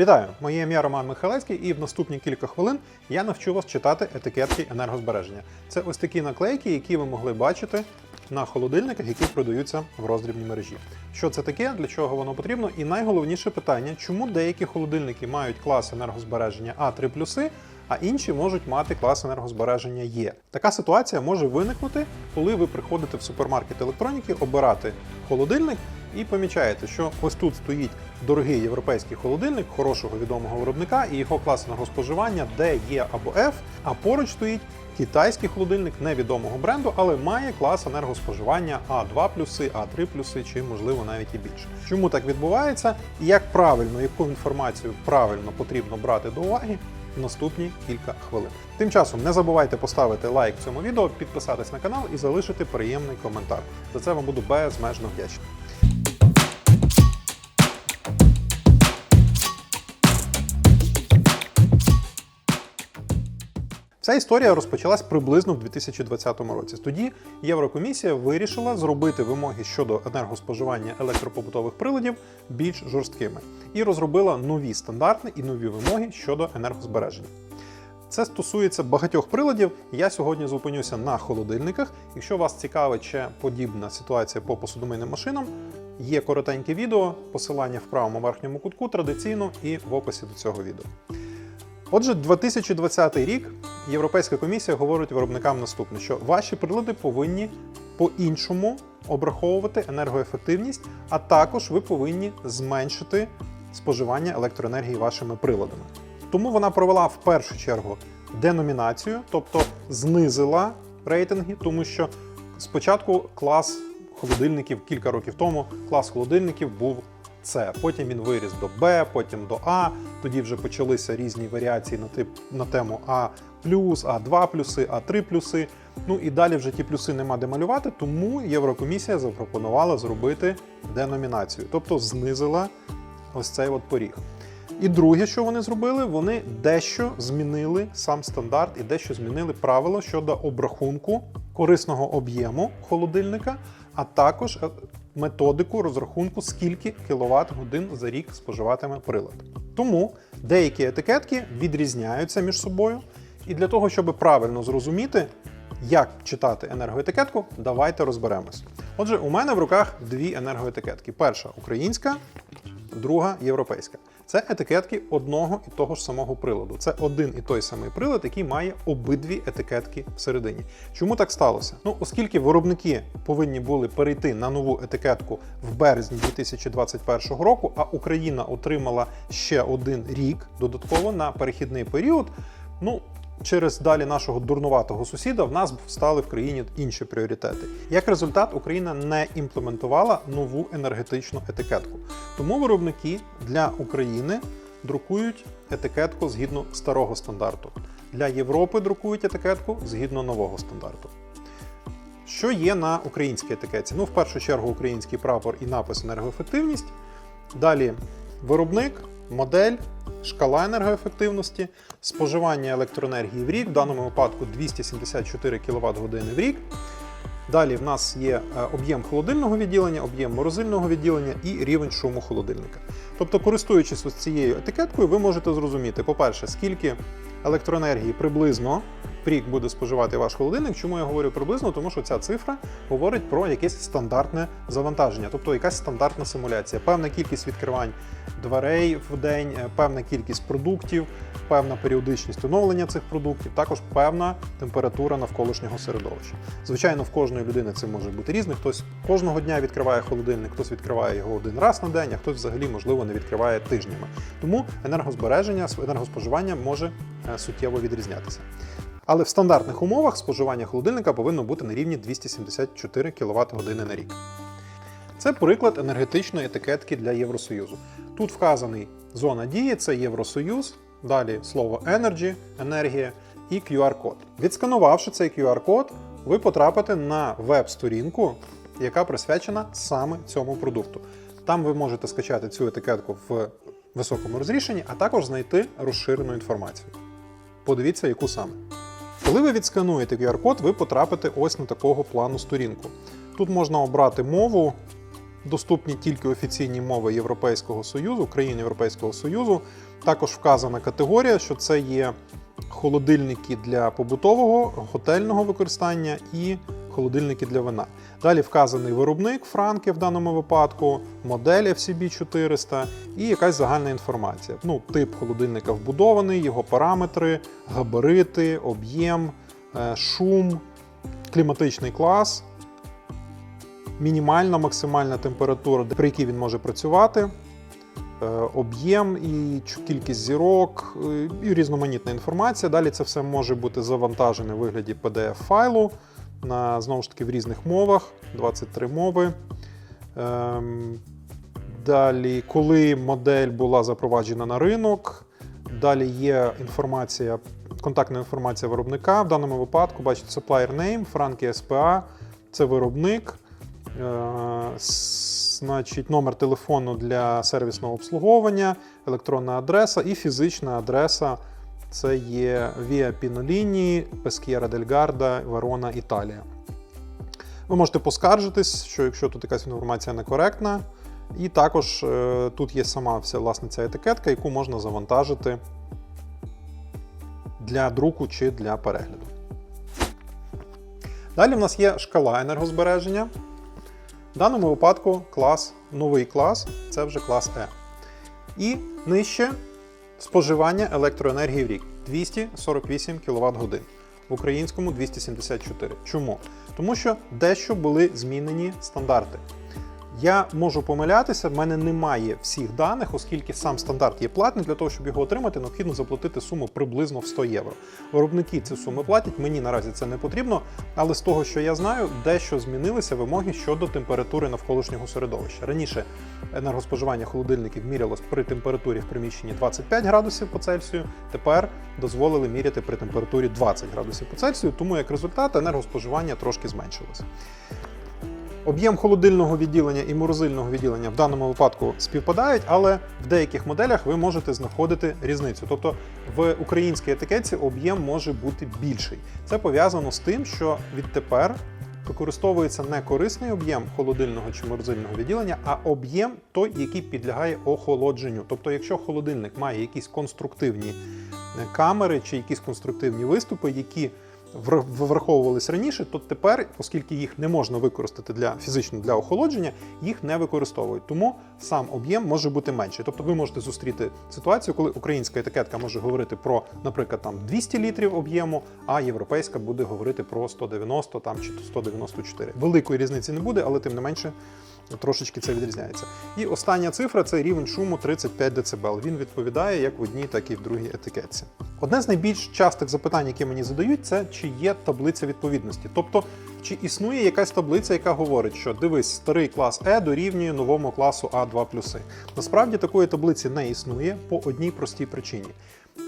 Вітаю! Моє ім'я Роман Михайлецький, і в наступні кілька хвилин я навчу вас читати етикетки енергозбереження. Це ось такі наклейки, які ви могли бачити на холодильниках, які продаються в роздрібній мережі. Що це таке, для чого воно потрібно? І найголовніше питання, чому деякі холодильники мають клас енергозбереження А3+, а інші можуть мати клас енергозбереження Є. Така ситуація може виникнути, коли ви приходите в супермаркет електроніки обирати холодильник і помічаєте, що ось тут стоїть дорогий європейський холодильник хорошого відомого виробника і його клас енергоспоживання D, Е або F, а поруч стоїть китайський холодильник невідомого бренду, але має клас енергоспоживання А2 А3 чи можливо навіть і більше. Чому так відбувається? І як правильно, яку інформацію правильно потрібно брати до уваги? в Наступні кілька хвилин. Тим часом не забувайте поставити лайк цьому відео, підписатись на канал і залишити приємний коментар. За це вам буду безмежно вдячний. Вся історія розпочалась приблизно в 2020 році. Тоді Єврокомісія вирішила зробити вимоги щодо енергоспоживання електропобутових приладів більш жорсткими і розробила нові стандарти і нові вимоги щодо енергозбереження. Це стосується багатьох приладів. Я сьогодні зупинюся на холодильниках. Якщо вас цікавить ще подібна ситуація по посудомийним машинам, є коротеньке відео, посилання в правому верхньому кутку традиційно і в описі до цього відео. Отже, 2020 рік Європейська комісія говорить виробникам наступне, що ваші прилади повинні по-іншому обраховувати енергоефективність, а також ви повинні зменшити споживання електроенергії вашими приладами. Тому вона провела в першу чергу деномінацію, тобто знизила рейтинги, тому що спочатку клас холодильників кілька років тому клас холодильників був С, потім він виріс до Б, потім до А. Тоді вже почалися різні варіації на тип на тему А А2 плюси, А3 плюси. Ну і далі вже ті плюси нема де малювати, тому Єврокомісія запропонувала зробити деномінацію, тобто знизила ось цей от поріг. І друге, що вони зробили, вони дещо змінили сам стандарт і дещо змінили правила щодо обрахунку корисного об'єму холодильника, а також е, методику розрахунку, скільки кіловат годин за рік споживатиме прилад. Тому деякі етикетки відрізняються між собою. І для того, щоб правильно зрозуміти, як читати енергоетикетку, давайте розберемось. Отже, у мене в руках дві енергоетикетки: перша українська, друга європейська. Це етикетки одного і того ж самого приладу. Це один і той самий прилад, який має обидві етикетки всередині. Чому так сталося? Ну, оскільки виробники повинні були перейти на нову етикетку в березні 2021 року, а Україна отримала ще один рік додатково на перехідний період. Ну, Через далі нашого дурнуватого сусіда в нас стали в країні інші пріоритети. Як результат, Україна не імплементувала нову енергетичну етикетку. Тому виробники для України друкують етикетку згідно старого стандарту. Для Європи друкують етикетку згідно нового стандарту. Що є на українській етикетці? Ну, в першу чергу, український прапор і напис енергоефективність. Далі виробник, модель, шкала енергоефективності, споживання електроенергії в рік, в даному випадку 274 кВт години в рік. Далі в нас є е, об'єм холодильного відділення, об'єм морозильного відділення і рівень шуму холодильника. Тобто, користуючись ось цією етикеткою, ви можете зрозуміти, по-перше, скільки електроенергії приблизно рік буде споживати ваш холодильник. Чому я говорю приблизно? Тому що ця цифра говорить про якесь стандартне завантаження, тобто якась стандартна симуляція, певна кількість відкривань дверей в день, е, певна кількість продуктів, певна періодичність оновлення цих продуктів, також певна температура навколишнього середовища. Звичайно, в кожної людини це може бути різне. Хтось кожного дня відкриває холодильник, хтось відкриває його один раз на день, а хтось взагалі, можливо, не відкриває тижнями. Тому енергозбереження, енергоспоживання може е, суттєво відрізнятися. Але в стандартних умовах споживання холодильника повинно бути на рівні 274 кВт години на рік. Це приклад енергетичної етикетки для Євросоюзу. Тут вказаний зона дії, це Євросоюз, далі слово Energy, енергія і QR-код. Відсканувавши цей QR-код, ви потрапите на веб-сторінку, яка присвячена саме цьому продукту. Там ви можете скачати цю етикетку в високому розрішенні, а також знайти розширену інформацію. Подивіться, яку саме. Коли ви відскануєте QR-код, ви потрапите ось на такого плану сторінку. Тут можна обрати мову, доступні тільки офіційні мови Європейського Союзу, країн Європейського Союзу. Також вказана категорія, що це є холодильники для побутового, готельного використання і холодильники для вина. Далі вказаний виробник Франки в даному випадку, модель FCB 400 і якась загальна інформація. Ну, тип холодильника вбудований, його параметри, габарити, об'єм, е, шум, кліматичний клас, мінімальна максимальна температура, при якій він може працювати. е, Об'єм і кількість зірок е, і різноманітна інформація. Далі це все може бути завантажене в вигляді PDF-файлу на знову ж таки в різних мовах, 23 мови. Ем, Далі, коли модель була запроваджена на ринок, далі є інформація, контактна інформація виробника. В даному випадку, бачите, supplier name, Frankie SPA, це виробник. Е, Значить, номер телефону для сервісного обслуговування, електронна адреса і фізична адреса. Це є Pinolini, Peschiera del Garda, Верона, Італія. Ви можете поскаржитись, що якщо тут якась інформація некоректна. І також е, тут є сама вся власне ця етикетка, яку можна завантажити для друку чи для перегляду. Далі в нас є шкала енергозбереження. В даному випадку клас, новий клас це вже клас Е. І нижче споживання електроенергії в рік 248 кВт годин. В українському 274. Чому? Тому що дещо були змінені стандарти. Я можу помилятися, в мене немає всіх даних, оскільки сам стандарт є платний. Для того, щоб його отримати, необхідно заплатити суму приблизно в 100 євро. Виробники ці суми платять, мені наразі це не потрібно, але з того, що я знаю, дещо змінилися вимоги щодо температури навколишнього середовища. Раніше енергоспоживання холодильників мірялось при температурі в приміщенні 25 градусів по Цельсію. Тепер дозволили міряти при температурі 20 градусів по Цельсію, тому як результат енергоспоживання трошки зменшилося. Об'єм холодильного відділення і морозильного відділення в даному випадку співпадають, але в деяких моделях ви можете знаходити різницю. Тобто в українській етикетці об'єм може бути більший. Це пов'язано з тим, що відтепер використовується не корисний об'єм холодильного чи морозильного відділення, а об'єм той, який підлягає охолодженню. Тобто, якщо холодильник має якісь конструктивні е, камери чи якісь конструктивні виступи, які враховувались раніше, то тепер, оскільки їх не можна використати для фізично для охолодження, їх не використовують. Тому сам об'єм може бути менший. Тобто ви можете зустріти ситуацію, коли українська етикетка може говорити про, наприклад, там 200 літрів об'єму, а європейська буде говорити про 190 там чи 194. Великої різниці не буде, але тим не менше. Трошечки це відрізняється. І остання цифра це рівень шуму 35 дБ. Він відповідає як в одній, так і в другій етикетці. Одне з найбільш частих запитань, які мені задають, це чи є таблиця відповідності. Тобто, чи існує якась таблиця, яка говорить, що дивись, старий клас Е дорівнює новому класу А2. Насправді такої таблиці не існує по одній простій причині.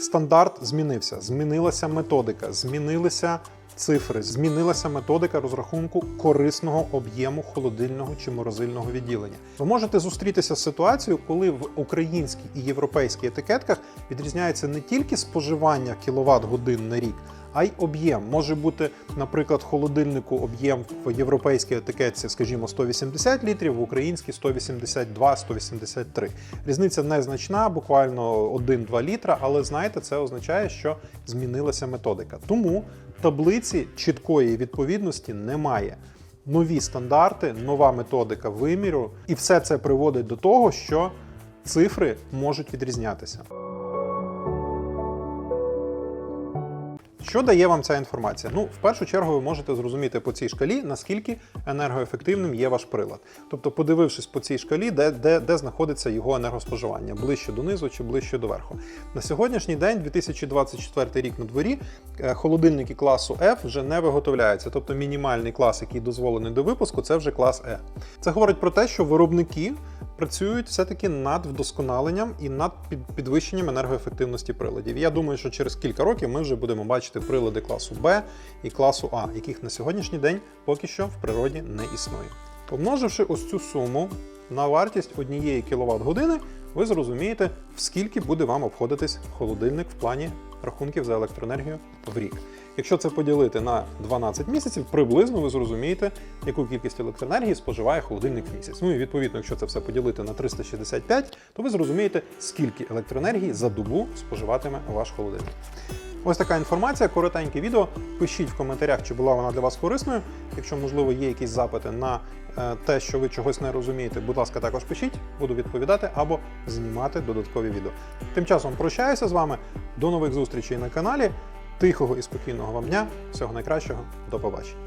Стандарт змінився, змінилася методика, змінилися цифри, змінилася методика розрахунку корисного об'єму холодильного чи морозильного відділення. Ви можете зустрітися з ситуацією, коли в українській і європейській етикетках відрізняється не тільки споживання кіловат годин на рік. А й об'єм може бути, наприклад, холодильнику об'єм в європейській етикетці, скажімо, 180 літрів, в українській 182-183. Різниця незначна, буквально 1-2 літра, але знаєте, це означає, що змінилася методика. Тому таблиці чіткої відповідності немає. Нові стандарти, нова методика виміру, і все це приводить до того, що цифри можуть відрізнятися. Що дає вам ця інформація? Ну, в першу чергу, ви можете зрозуміти по цій шкалі, наскільки енергоефективним є ваш прилад. Тобто, подивившись по цій шкалі, де, де, де знаходиться його енергоспоживання, ближче донизу чи ближче до верху. На сьогоднішній день, 2024 рік на дворі, е, холодильники класу F вже не виготовляються. Тобто мінімальний клас, який дозволений до випуску, це вже клас E. Це говорить про те, що виробники працюють все-таки над вдосконаленням і над під- підвищенням енергоефективності приладів. Я думаю, що через кілька років ми вже будемо бачити прилади класу Б і класу А, яких на сьогоднішній день поки що в природі не існує. Помноживши ось цю суму на вартість однієї кВт години, ви зрозумієте, в скільки буде вам обходитись холодильник в плані рахунків за електроенергію в рік. Якщо це поділити на 12 місяців, приблизно ви зрозумієте, яку кількість електроенергії споживає холодильник в місяць. Ну і відповідно, якщо це все поділити на 365, то ви зрозумієте, скільки електроенергії за добу споживатиме ваш холодильник. Ось така інформація, коротеньке відео. Пишіть в коментарях, чи була вона для вас корисною. Якщо, можливо, є якісь запити на е, те, що ви чогось не розумієте, будь ласка, також пишіть, буду відповідати або знімати додаткові відео. Тим часом прощаюся з вами. До нових зустрічей на каналі. Тихого і спокійного вам дня. Всього найкращого. До побачення.